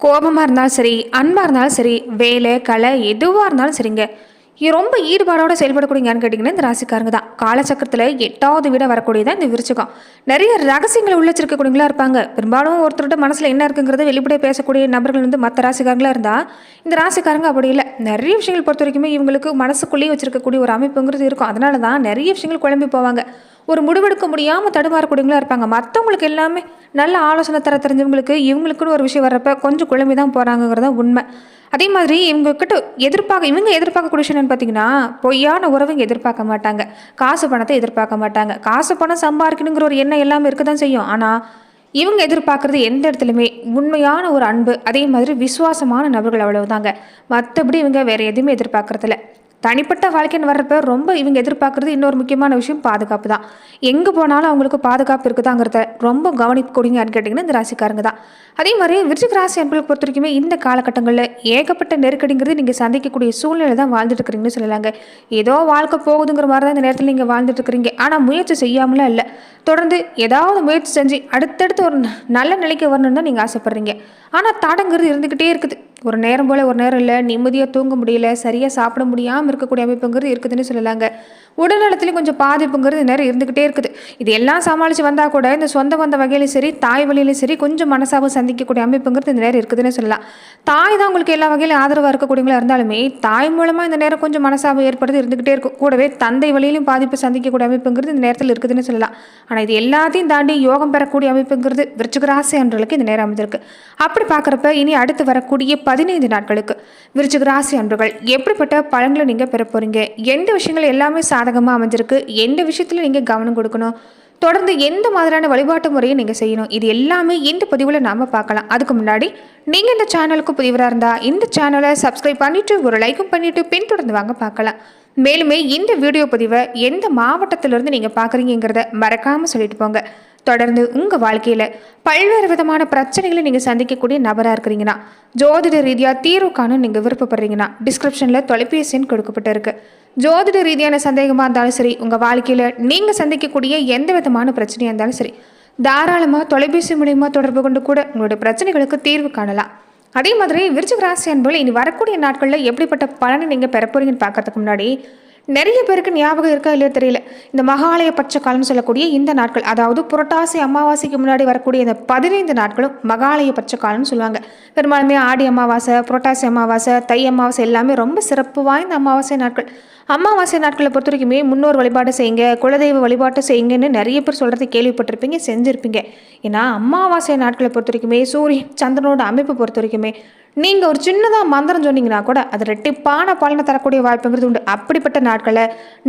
கோபமாக இருந்தாலும் சரி அன்பாக இருந்தாலும் சரி வேலை கலை எதுவாக இருந்தாலும் சரிங்க. ரொம்ப ஈடுபாடோட செயல்படக்கூடியங்கன்னு கேட்டிங்கன்னா இந்த ராசிக்காரங்க தான். காலச்சக்கரத்தில் எட்டாவது வீட வரக்கூடியதான் இந்த விருச்சகம். நிறைய ரகசியங்களை உள்ளச்சிருக்கக்கூடியங்களா இருப்பாங்க. பெரும்பாலும் ஒருத்தரோட மனசில் என்ன இருக்குங்கிறத வெளிப்படையாக பேசக்கூடிய நபர்கள் வந்து மற்ற ராசிக்காரங்களாக இருந்தால் இந்த ராசிக்காரங்க அப்படி இல்லை. நிறைய விஷயங்கள் பொறுத்த வரைக்குமே இவங்களுக்கு மனசுக்குள்ளேயே வச்சிருக்கக்கூடிய ஒரு அமைப்புங்கிறது இருக்கும். அதனால தான் நிறைய விஷயங்கள் குழம்பி போவாங்க. ஒரு முடிவெடுக்க முடியாமல் தடுமாறக்கூடியவங்களா இருப்பாங்க. மற்றவங்களுக்கு எல்லாமே நல்ல ஆலோசனை தர தெரிஞ்சவங்களுக்கு இவங்களுக்குன்னு ஒரு விஷயம் வர்றப்ப கொஞ்சம் குழம்பி தான் போகிறாங்கிறத உண்மை. அதே மாதிரி இவங்கக்கிட்ட எதிர்பார்க்க இவங்க எதிர்பார்க்கக்கூடிய விஷயம் என்னன்னு பார்த்தீங்கன்னா பொய்யான உறவுங்க எதிர்பார்க்க மாட்டாங்க. காசு பணத்தை எதிர்பார்க்க மாட்டாங்க. காசு பணம் சம்பாதிக்கணுங்கிற ஒரு எண்ணம் எல்லாமே இருக்க தான் செய்யும். ஆனால் இவங்க எதிர்பார்க்குறது எந்த இடத்துலையுமே உண்மையான ஒரு அன்பு அதே மாதிரி விசுவாசமான நபர்கள் அவ்வளவுதாங்க. மற்றபடி இவங்க வேறு எதுவுமே எதிர்பார்க்குறதில்ல. தனிப்பட்ட வாழ்க்கைன்னு வர்றப்ப ரொம்ப இவங்க எதிர்பார்க்குறது இன்னொரு முக்கியமான விஷயம் பாதுகாப்பு தான். எங்கே போனாலும் அவங்களுக்கு பாதுகாப்பு இருக்குதாங்கிறத ரொம்ப கவனிக்கக்கூடியங்கன்னு கேட்டிங்கன்னா இந்த ராசிக்காரங்க தான். அதே மாதிரி விருச்சிக ராசி அன்பர்களுக்கு பொறுத்த வரைக்குமே இந்த காலகட்டங்களில் ஏகப்பட்ட நெருக்கடிங்கிறது நீங்கள் சந்திக்கக்கூடிய சூழ்நிலை தான் வாழ்ந்துட்டு இருக்கிறீங்கன்னு சொல்லலாங்க. ஏதோ வாழ்க்கை போகுதுங்கிற மாதிரி தான் இந்த நேரத்தில் நீங்கள் வாழ்ந்துட்டு இருக்கிறீங்க ஆனால் முயற்சி செய்யாமலாம் இல்லை. தொடர்ந்து ஏதாவது முயற்சி செஞ்சு அடுத்தடுத்து ஒரு நல்ல நிலைக்கு வரணும்னு தான் நீங்கள் ஆசைப்பட்றீங்க. ஆனால் தடங்கிறது இருந்துக்கிட்டே இருக்குது. ஒரு நேரம் போல் ஒரு நேரம் இல்லை நிம்மதியாக தூங்க முடியல சரியாக சாப்பிட முடியாமல் இருக்கக்கூடிய அமைப்புங்கிறது இருக்குதுன்னு சொல்லலாங்க. உடல்நலத்துலேயும் கொஞ்சம் பாதிப்புங்கிறது இந்த நேரம் இருந்துக்கிட்டே இருக்குது. இது எல்லாம் சமாளித்து வந்தால் கூட இந்த சொந்த வந்த வகையிலும் சரி தாய் வழியிலும் சரி கொஞ்சம் மனசாவும் சந்திக்கக்கூடிய அமைப்புங்கிறது இந்த நேரம் இருக்குதுன்னு சொல்லலாம். தாய் தான் உங்களுக்கு எல்லா வகையிலும் ஆதரவாக இருக்கக்கூடியவங்களா இருந்தாலுமே தாய் மூலமாக இந்த நேரம் கொஞ்சம் மனசாபம் ஏற்படுறது இருந்துக்கிட்டே இருக்கும். கூடவே தந்தை வழியிலும் பாதிப்பு சந்திக்கக்கூடிய அமைப்புங்கிறது இந்த நேரத்தில் இருக்குதுன்னு சொல்லலாம். ஆனால் இது எல்லாத்தையும் தாண்டி யோகம் பெறக்கூடிய அமைப்புங்கிறது விருச்சிகராசி அன்றளுக்கு இந்த நேரம் அமைந்திருக்கு அப்படி பார்க்குறப்ப இனி அடுத்து வரக்கூடிய பதினைந்து நாட்களுக்கு. விருச்சிக ராசி அன்பர்கள் எப்படிப்பட்ட பலன்களை நீங்கள் பெற போகிறீங்க எந்த விஷயங்கள் எல்லாமே சாதகமாக அமைஞ்சிருக்கு? எந்த விஷயத்தில் நீங்கள் கவனம் கொடுக்கணும்? தொடர்ந்து எந்த மாதிரியான வழிபாட்டு முறையை நீங்கள் செய்யணும்? இது எல்லாமே இந்த பதிவில் நாம் பார்க்கலாம். அதுக்கு முன்னாடி நீங்கள் இந்த சேனலுக்கு புதிவராக இருந்தால் இந்த சேனலை சப்ஸ்கிரைப் பண்ணிவிட்டு ஒரு லைக்கும் பண்ணிவிட்டு பின்தொடர்ந்து வாங்க பார்க்கலாம். மேலுமே இந்த வீடியோ பதிவை எந்த மாவட்டத்திலிருந்து நீங்கள் பார்க்குறீங்கிறத மறக்காமல் சொல்லிட்டு போங்க. தொடர்ந்து உங்கள் வாழ்க்கையில் பல்வேறு விதமான பிரச்சனைகளை நீங்கள் சந்திக்கக்கூடிய நபராக இருக்கிறீங்கன்னா ஜோதிட ரீதியாக தீர்வு காணும் நீங்கள் விருப்பப்படுறீங்கன்னா டிஸ்கிரிப்ஷனில் தொலைபேசி கொடுக்கப்பட்டு கொடுக்கப்பட்டிருக்கு. ஜோதிட ரீதியான சந்தேகமாக இருந்தாலும் சரி உங்கள் வாழ்க்கையில் நீங்கள் சந்திக்கக்கூடிய எந்த விதமான பிரச்சனையாக இருந்தாலும் சரி தாராளமாக தொலைபேசி மூலியமாக தொடர்பு கொண்டு கூட உங்களுடைய பிரச்சனைகளுக்கு தீர்வு காணலாம். அதே மாதிரி விருச்சிக ராசி அன்புகள் இனி வரக்கூடிய நாட்களில் எப்படிப்பட்ட பலனை நீங்கள் பெற பார்க்கறதுக்கு முன்னாடி நிறைய பேருக்கு ஞாபகம் இருக்கா இல்லையோ தெரியல. இந்த மகாலய பட்ச காலம்னு சொல்லக்கூடிய இந்த நாட்கள் அதாவது புரட்டாசி அமாவாசைக்கு முன்னாடி வரக்கூடிய இந்த பதினைந்து நாட்களும் மகாலய பட்ச காலம்னு சொல்லுவாங்க. பெரும்பாலுமே ஆடி அமாவாசை புரட்டாசி அமாவாசை தை அமாவாசை எல்லாமே ரொம்ப சிறப்பு வாய்ந்த அமாவாசை நாட்கள். அமாவாசை நாட்களை பொறுத்த வரைக்குமே முன்னோர் வழிபாடு செய்யுங்க குலதெய்வ வழிபாட்டை செய்யுங்கன்னு நிறைய பேர் சொல்கிறது கேள்விப்பட்டிருப்பீங்க செஞ்சுருப்பீங்க. ஏன்னா அமாவாசை நாட்களை பொறுத்த வரைக்குமே சூரியன் சந்திரனோட அமைப்பு பொறுத்த வரைக்குமே நீங்கள் ஒரு சின்னதாக மந்திரம் சொன்னீங்கன்னா கூட அது ரெட்டிப்பான பலனை தரக்கூடிய வாய்ப்புங்கிறது உண்டு. அப்படிப்பட்ட நாட்களை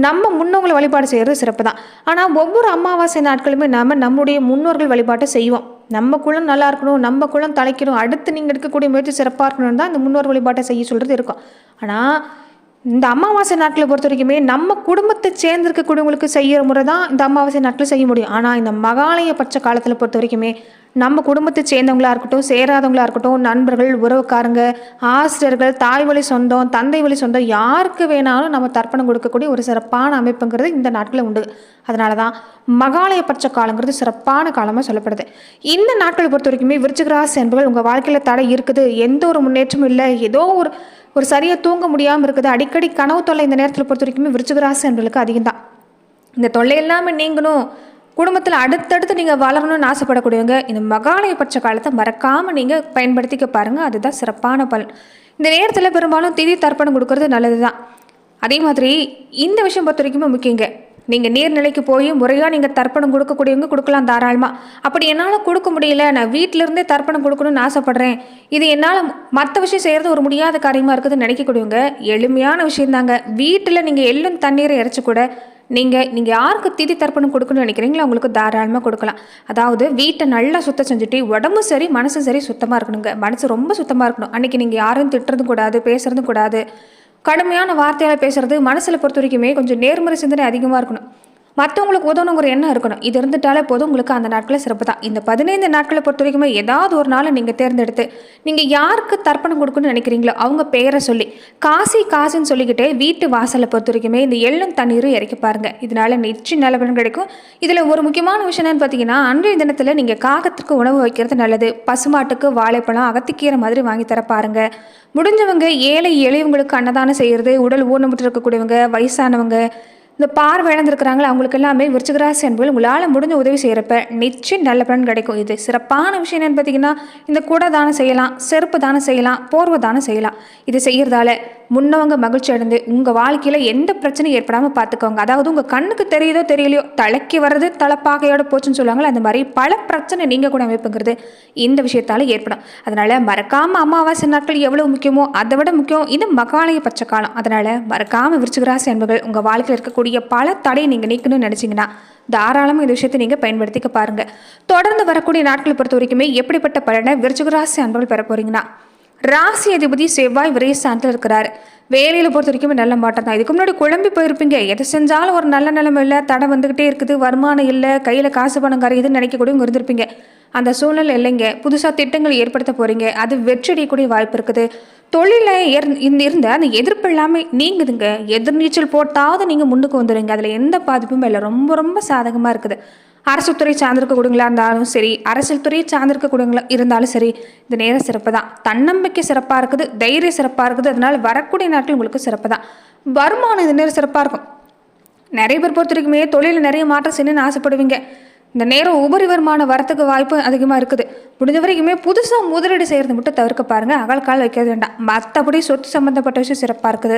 நம்ம முன்னவங்களை வழிபாடு செய்கிறது சிறப்பு தான் ஆனால் ஒவ்வொரு அமாவாசை நாட்களுமே நம்ம நம்முடைய முன்னோர்கள் வழிபாட்டை செய்வோம். நம்ம குளம் நல்லா இருக்கணும் நம்ம குளம் தலைக்கணும் அடுத்து நீங்கள் எடுக்கக்கூடிய முயற்சி சிறப்பாக இருக்கணும் தான் இந்த முன்னோர் வழிபாட்டை செய்ய சொல்கிறது இருக்கும். ஆனால் இந்த அமாவாசை நாட்களை பொறுத்த வரைக்குமே நம்ம குடும்பத்தை சேர்ந்திருக்கக்கூடியவங்களுக்கு செய்கிற முறை தான் இந்த அமாவாசை நாட்டில் செய்ய முடியும். ஆனால் இந்த மகாலய பட்ச காலத்தில் பொறுத்த வரைக்குமே நம்ம குடும்பத்தை சேர்ந்தவங்களாக இருக்கட்டும் சேராதவங்களாக இருக்கட்டும் நண்பர்கள் உறவுக்காரங்க ஆசிரியர்கள் தாய் வழி சொந்தம் தந்தை வழி சொந்தம் யாருக்கு வேணாலும் நம்ம தர்ப்பணம் கொடுக்கக்கூடிய ஒரு சிறப்பான அமைப்புங்கிறது இந்த நாட்களில் உண்டு. அதனால தான் மகாலய பட்ச காலங்கிறது சிறப்பான காலமாக சொல்லப்படுது. இந்த நாட்களை பொறுத்த வரைக்குமே விருச்சிகராசி என்பவர்கள் உங்கள் வாழ்க்கையில் தடை இருக்குது. எந்த ஒரு முன்னேற்றமும் இல்லை. ஏதோ ஒரு ஒரு சரியாக தூங்க முடியாமல் இருக்குது. அடிக்கடி கனவு தொல்லை இந்த நேரத்தில் பொறுத்த வரைக்குமே விருச்சிக ராசி என்பவர்களுக்கு அதிகம் தான் இந்த தொல்லை இல்லாமல் நீங்களும் குடும்பத்தில் அடுத்தடுத்து நீங்கள் வளரணும்னு ஆசைப்படக்கூடியவங்க இந்த மகாலய பட்ச காலத்தை மறக்காமல் நீங்கள் பயன்படுத்திக்க பாருங்கள் அதுதான் சிறப்பான பலன். இந்த நேரத்தில் பெரும்பாலும் திதி தர்ப்பணம் கொடுக்கறது நல்லது தான் அதே மாதிரி இந்த விஷயம் பொறுத்த வரைக்குமே முக்கியங்க. நீங்கள் நீர்நிலைக்கு போய் முறையாக நீங்கள் தர்ப்பணம் கொடுக்கக்கூடியவங்க கொடுக்கலாம் தாராளமாக அப்படி என்னால் கொடுக்க முடியல நான் வீட்டிலிருந்தே தர்ப்பணம் கொடுக்கணும்னு ஆசைப்பட்றேன். இது என்னால் மற்ற விஷயம் செய்கிறது ஒரு முடியாத காரியமாக இருக்குதுன்னு நினைக்கக்கூடியவங்க எளிமையான விஷயந்தாங்க வீட்டில் நீங்கள் எள்ளும் தண்ணீரை இறைச்சி கூட நீங்கள் நீங்கள் யாருக்கு திதி தர்ப்பணம் கொடுக்கணும்னு நினைக்கிறீங்களோ அவங்களுக்கு தாராளமாக கொடுக்கலாம். அதாவது வீட்டை நல்லா சுத்தம் செஞ்சுட்டு உடம்பும் சரி மனசும் சரி சுத்தமாக இருக்கணுங்க. மனசு ரொம்ப சுத்தமாக இருக்கணும். அன்றைக்கி நீங்கள் யாரும் திட்டுறதும் கூடாது பேசுறதும் கூடாது. கடுமையான வார்த்தையால் பேசுறது மனசில் பொறுத்த வரைக்குமே கொஞ்சம் நேர்மறை சிந்தனை அதிகமாக இருக்கணும். மற்றவங்களுக்கு உதவணுங்கிற எண்ணம் இருக்கணும். இது இருந்துட்டாலே போதும். உங்களுக்கு அந்த நாட்களில் சிறப்பு தான். இந்த பதினைந்து நாட்களை பொறுத்த வரைக்குமே ஏதாவது ஒரு நாளை நீங்கள் தேர்ந்தெடுத்து நீங்கள் யாருக்கு தர்ப்பணம் கொடுக்கணும்னு நினைக்கிறீங்களோ அவங்க பெயரை சொல்லி காசி காசுன்னு சொல்லிக்கிட்டே வீட்டு வாசலை பொறுத்த வரைக்குமே இந்த எள்ளும் தண்ணீரும் இறக்கி பாருங்க. இதனால் நிச்சயம் நல்ல பலன் கிடைக்கும். இதில் ஒரு முக்கியமான விஷயம் என்னன்னு பார்த்தீங்கன்னா அன்றைய தினத்தில் நீங்கள் காகத்துக்கு உணவு வைக்கிறது நல்லது. பசுமாட்டுக்கு வாழைப்பழம் அகத்திக்கீரை மாதிரி வாங்கி தர பாருங்கள் முடிஞ்சவங்க ஏழை எளியவங்களுக்கு அன்னதானம் செய்கிறது உடல் ஊனமுற்று இருக்கக்கூடியவங்க வயசானவங்க இந்த பார்வை இழந்திருக்கிறாங்களோ அவங்களுக்கு எல்லாமே விருச்சிகராசி என்பது உங்களால் முடிஞ்ச உதவி செய்கிறப்ப நிச்சயம் நல்ல பலன் கிடைக்கும். இது சிறப்பான விஷயம் என்னன்னு பார்த்தீங்கன்னா இந்த குடை தானம் செய்யலாம் செருப்பு தானம் செய்யலாம் போர்வை தானம் செய்யலாம். இது செய்கிறதால முன்னவங்க மகிழ்ச்சி அடைந்து உங்கள் வாழ்க்கையில் எந்த பிரச்சனையும் ஏற்படாமல் பார்த்துக்கோங்க அதாவது உங்கள் கண்ணுக்கு தெரியுதோ தெரியலையோ தலைக்கு வர்றது தலைப்பாகையோட போச்சுன்னு சொல்லுவாங்களே அந்த மாதிரி பல பிரச்சனை நீங்கள் கூட அமைப்புங்கிறது இந்த விஷயத்தால் ஏற்படும். அதனால் மறக்காமல் அமாவாசை நாட்கள் எவ்வளோ முக்கியமோ அதை விட முக்கியம் இது மகாலய பச்சை காலம். அதனால் மறக்காமல் விருச்சிகராசி என்பர்கள் உங்கள் வாழ்க்கையில் இருக்கக்கூடிய பல தடையை நீங்கள் நீக்கணும்னு நினச்சிங்கன்னா தாராளமாக இந்த விஷயத்தை நீங்கள் பயன்படுத்திக்க பாருங்கள் தொடர்ந்து வரக்கூடிய நாட்களை பொறுத்த வரைக்குமே எப்படிப்பட்ட பலனை விருச்சிகராசி அன்பர்கள் பெற போகிறீங்கன்னா ராசி அதிபதி செவ்வாய் விரை சாந்தில் இருக்கிறார். வேலையில் பொறுத்த வரைக்கும் நல்ல மாற்றம் தான். இதுக்கு முன்னாடி குழம்பி போயிருப்பீங்க. எதை செஞ்சாலும் ஒரு நல்ல நிலைமை இல்லை தடை வந்துக்கிட்டே இருக்குது. வருமானம் இல்லை கையில் காசு பணம் கரையுதுன்னு நினைக்கக்கூடியவங்க இருந்திருப்பீங்க. அந்த சூழ்நிலை இல்லைங்க. புதுசாக திட்டங்கள் ஏற்படுத்த போகிறீங்க அது வெற்றியடையக்கூடிய வாய்ப்பு இருக்குது. தொழிலில் ஏர் இந்த இருந்த அந்த எதிர்ப்பு இல்லாமல் நீங்குதுங்க. எதிர்நீச்சல் போட்டாவது நீங்கள் முன்னுக்கு வந்துடுங்க அதில் எந்த பாதிப்பும் இல்லை. ரொம்ப ரொம்ப சாதகமாக இருக்குது. அரசு துறை சார்ந்திருக்க கொடுங்களா இருந்தாலும் சரி அரசியல் துறையை சார்ந்திருக்கக்கூடியவங்களா இருந்தாலும் சரி இந்த நேரம் சிறப்பு தான். தன்னம்பிக்கை சிறப்பாக இருக்குது தைரியம் சிறப்பாக இருக்குது. அதனால வரக்கூடிய நாட்கள் உங்களுக்கு சிறப்பு தான். வருமானம் இந்த நேரம் சிறப்பாக இருக்கும். நிறைய பேர் பொறுத்த வரைக்குமே தொழிலில் நிறைய மாற்றம் செய்யணும்னு ஆசைப்படுவீங்க. இந்த நேரம் உபரி வருமானம் வரத்துக்கு வாய்ப்பு அதிகமாக இருக்குது. முடிஞ்ச வரைக்குமே புதுசாக முதலீடு செய்கிறது மட்டும் தவிர்க்க பாருங்கள் அகல் கால் வைக்கிறது வேண்டாம். மற்றபடி சொத்து சம்மந்தப்பட்ட விஷயம் சிறப்பாக இருக்குது.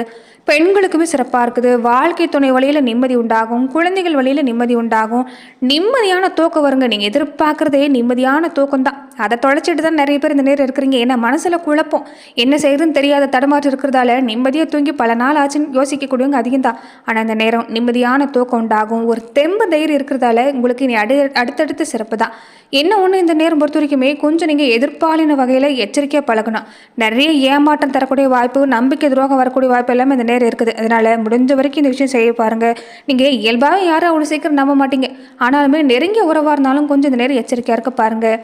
பெண்களுக்குமே சிறப்பாக இருக்குது. வாழ்க்கை துணை வழியில் நிம்மதி உண்டாகும். குழந்தைகள் வழியில் நிம்மதி உண்டாகும். நிம்மதியான தூக்கம் வருங்க. நீங்கள் எதிர்பார்க்குறதே நிம்மதியான தூக்கம் தான் அதை தொலைச்சிட்டு தான் நிறைய பேர் இந்த நேரம் இருக்கிறீங்க. ஏன்னா மனசில் குழப்பம். என்ன செய்யுதுன்னு தெரியாத தடுமாற்றம் இருக்கிறதால நிம்மதியாக தூங்கி பல நாள் ஆச்சுன்னு யோசிக்கக்கூடியவங்க அதிகம் தான் ஆனால் இந்த நேரம் நிம்மதியான தூக்கம் உண்டாகும். ஒரு தெம்பு தைரியம் இருக்கிறதால உங்களுக்கு இனி அடு அடுத்தடுத்து சிறப்பு தான். என்ன ஒன்று இந்த நேரம் பொறுத்த வரைக்குமே கொஞ்சம் நீங்கள் எதிர்பாலின வகையில் எச்சரிக்கையாக பழகணும். நிறைய ஏமாற்றம் தரக்கூடிய வாய்ப்பு நம்பிக்கை துரோகம் வரக்கூடிய வாய்ப்பு எல்லாமே இந்த நேரம் இருக்குது. அதனால் முடிஞ்ச வரைக்கும் இந்த விஷயம் செய்ய பாருங்கள் நீங்கள் இயல்பாகவே யாரும் அவ்வளோ சீக்கிரம் நம்ப மாட்டீங்க. ஆனாலுமே நெருங்கிய உறவாக இருந்தாலும் கொஞ்சம் இந்த நேரம் எச்சரிக்கையாக இருக்க பாருங்கள்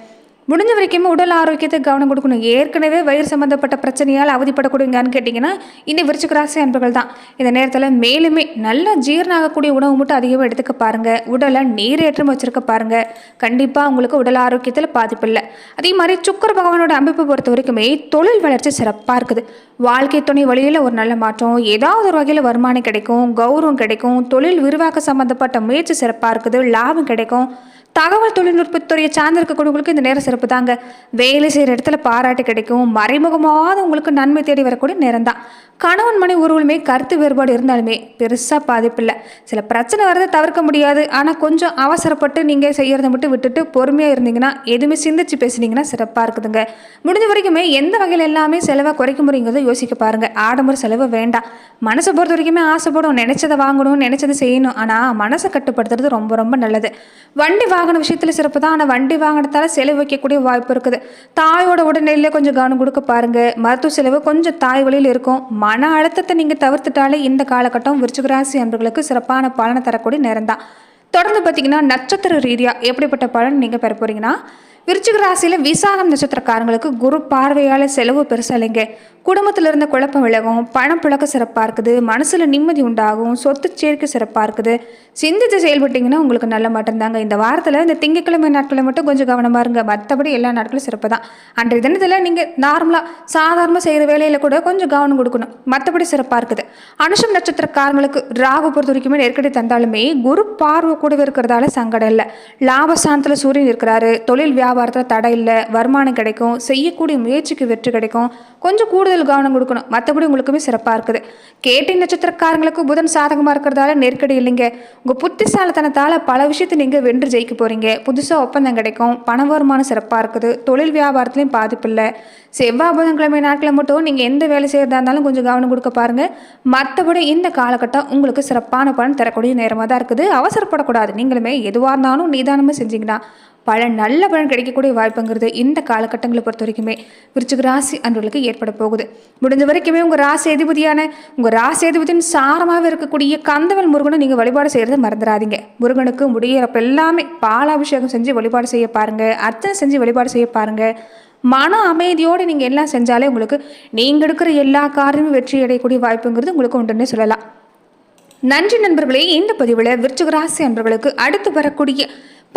முடிஞ்ச வரைக்குமே உடல் ஆரோக்கியத்துக்கு கவனம் கொடுக்கணும். ஏற்கனவே வயிறு சம்மந்தப்பட்ட பிரச்சனையால் அவதிப்படக்கூடியங்கன்னு கேட்டிங்கன்னா இந்த விருச்சிக ராசி அன்பர்கள் தான். இந்த நேரத்தில் மேலுமே நல்லா ஜீரணம் ஆகக்கூடிய உணவு மட்டும் அதிகமாக எடுத்துக்க பாருங்கள் உடலை நீரேற்றம் வச்சுருக்க பாருங்கள் கண்டிப்பாக உங்களுக்கு உடல் ஆரோக்கியத்தில் பாதிப்பு இல்லை. அதே மாதிரி சுக்கர பகவானோட அமைப்பு பொறுத்த வரைக்குமே தொழில் வளர்ச்சி சிறப்பாக இருக்குது. வாழ்க்கை துணை வழியில் ஒரு நல்ல மாற்றம் ஏதாவது ஒரு வகையில் வருமானம் கிடைக்கும் கௌரவம் கிடைக்கும் தொழில் விரிவாக்க சம்மந்தப்பட்ட முயற்சி சிறப்பாக இருக்குது லாபம் கிடைக்கும். தகவல் தொழில்நுட்பத்துறையை சார்ந்திருக்கக்கூடியவங்களுக்கு இந்த நேரம் சிறப்பு தாங்க. வேலை செய்கிற இடத்துல பாராட்டு கிடைக்கும். மறைமுகமாவது உங்களுக்கு நன்மை தேடி வரக்கூடிய நேரம் தான் கணவன் மனை உருவலுமே கருத்து வேறுபாடு இருந்தாலுமே பெருசாக பாதிப்பில்லை. சில பிரச்சனை வரதை தவிர்க்க முடியாது. ஆனால் கொஞ்சம் அவசரப்பட்டு நீங்கள் செய்கிறத மட்டும் விட்டுட்டு பொறுமையாக இருந்தீங்கன்னா எதுவுமே சிந்திச்சு பேசுனீங்கன்னா சிறப்பாக இருக்குதுங்க. முடிஞ்ச வரைக்குமே எந்த வகையில் எல்லாமே செலவாக குறைக்க முடியுங்கிறத யோசிக்க பாருங்கள் ஆடம்பர செலவு வேண்டாம். மனசை பொறுத்த வரைக்குமே ஆசைப்படும். நினச்சதை வாங்கணும் நினச்சதை செய்யணும். ஆனால் மனசை கட்டுப்படுத்துறது ரொம்ப ரொம்ப நல்லது. வண்டி வாகன விஷயத்தில் சிறப்பு தான். ஆனால் வண்டி வாகனத்தால் செலவு வைக்கக்கூடிய வாய்ப்பு இருக்குது. தாயோட உடல்நிலையில கொஞ்சம் கவனம் கொடுக்க பாருங்க. மருத்துவ செலவு கொஞ்சம் தாய் வழியில் இருக்கும். மன அழுத்தத்தை நீங்கள் தவிர்த்துட்டாலே இந்த காலகட்டம் விருச்சிகராசி அன்பர்களுக்கு சிறப்பான பலனை தரக்கூடிய நேரம் தான். தொடர்ந்து பார்த்தீங்கன்னா நட்சத்திர ரீதியாக எப்படிப்பட்ட பலன் நீங்கள் பெற போறீங்கன்னா விருச்சிக ராசியில் விசாகம் நட்சத்திரக்காரங்களுக்கு குரு பார்வையால் செலவு பெருசாக இல்லைங்க. குடும்பத்தில் இருந்த குழப்பம் விலகும் பணப்புழக்க சிறப்பாக இருக்குது மனசில் நிம்மதி உண்டாகும் சொத்து சேர்க்கை சிறப்பாக இருக்குது. சிந்தித்து செயல்பட்டீங்கன்னா உங்களுக்கு நல்ல மாட்டம் தாங்க. இந்த வாரத்தில் இந்த திங்கட்கிழமை நாட்களில் மட்டும் கொஞ்சம் கவனமாக இருங்க. மற்றபடி எல்லா நாட்களும் சிறப்பு தான். அன்றைய தினத்தில் நீங்கள் நார்மலாக சாதாரணமாக செய்கிற வேலையில் கூட கொஞ்சம் கவனம் கொடுக்கணும். மற்றபடி சிறப்பாக இருக்குது. அனுஷம் நட்சத்திரக்காரங்களுக்கு ராகு பொறுத்த வரைக்குமே நெருக்கடி தந்தாலுமே குரு பார்வை கூடவே இருக்கிறதால சங்கடம் இல்லை. லாபஸ்தானத்தில் சூரியன் இருக்கிறாரு. தொழில் வியாபாரம் வியாபாரத்தில் தடை இல்லை வருமானம் கிடைக்கும் செய்யக்கூடிய முயற்சிக்கு வெற்றி கிடைக்கும். கொஞ்சம் கூடுதல் கவனம் கொடுக்கணும். மற்றபடி உங்களுக்குமே சிறப்பாக இருக்குது. கேட்டி நட்சத்திரக்காரங்களுக்கு புதன் சாதகமாக இருக்கிறதால நெருக்கடி இல்லைங்க. உங்கள் புத்திசாலித்தனத்தால் பல விஷயத்தை நீங்கள் வென்று ஜெயிக்க போகிறீங்க புதுசாக ஒப்பந்தம் கிடைக்கும். பண வருமானம் சிறப்பாக இருக்குது. தொழில் வியாபாரத்துலையும் பாதிப்பு இல்லை. செவ்வாய் புதன்கிழமை நாட்களில் மட்டும் நீங்கள் எந்த வேலை செய்கிறதா இருந்தாலும் கொஞ்சம் கவனம் கொடுக்க பாருங்கள் மற்றபடி இந்த காலகட்டம் உங்களுக்கு சிறப்பான பலன் தரக்கூடிய நேரமாக தான் இருக்குது. அவசரப்படக்கூடாது. நீங்களுமே எதுவாக இருந்தாலும் நிதானமாக செஞ்சீங்கன்னா பல நல்ல பலன் கிடைக்கக்கூடிய வாய்ப்புங்கிறது இந்த காலகட்டங்களை பொறுத்த வரைக்குமே விருச்சிக ராசி அன்பர்களுக்கு ஏற்பட போகுது. முடிஞ்ச வரைக்குமே உங்கள் ராசி அதிபதியான உங்கள் ராசி அதிபதியின் சாரமாக இருக்கக்கூடிய கந்தவல் முருகனை நீங்கள் வழிபாடு செய்கிறத மறந்துடாதீங்க. முருகனுக்கு முடியிறப்ப எல்லாமே பாலாபிஷேகம் செஞ்சு வழிபாடு செய்ய பாருங்கள் அர்ச்சனை செஞ்சு வழிபாடு செய்ய பாருங்கள் மன அமைதியோடு நீங்கள் எல்லாம் செஞ்சாலே உங்களுக்கு நீங்கள் எடுக்கிற எல்லா காரியமும் வெற்றி அடையக்கூடிய வாய்ப்புங்கிறது உங்களுக்கு உண்டுன்னே சொல்லலாம். நன்றி நண்பர்களே இந்த பதிவில் விருச்சிக ராசி அன்பர்களுக்கு அடுத்து வரக்கூடிய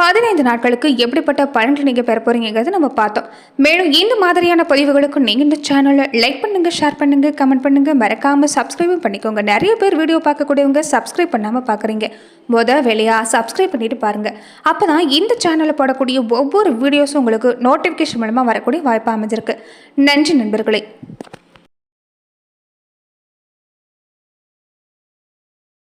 பதினைந்து நாட்களுக்கு எப்படிப்பட்ட பலன்கள் நீங்கள் பெற போறீங்கிறத நம்ம பார்த்தோம். மேலும் இந்த மாதிரியான பதிவுகளுக்கு நீங்கள் இந்த சேனலை லைக் பண்ணுங்கள் ஷேர் பண்ணுங்கள் கமெண்ட் பண்ணுங்கள் மறக்காமல் சப்ஸ்கிரைபும் பண்ணிக்கோங்க. நிறைய பேர் வீடியோ பார்க்கக்கூடியவங்க சப்ஸ்கிரைப் பண்ணாமல் பார்க்குறீங்க. முத வேலையாக சப்ஸ்கிரைப் பண்ணிட்டு பாருங்கள் அப்போ தான் இந்த சேனலில் போடக்கூடிய ஒவ்வொரு வீடியோஸும் உங்களுக்கு நோட்டிஃபிகேஷன் மூலமாக வரக்கூடிய வாய்ப்பு அமைஞ்சிருக்கு. நன்றி நண்பர்களே.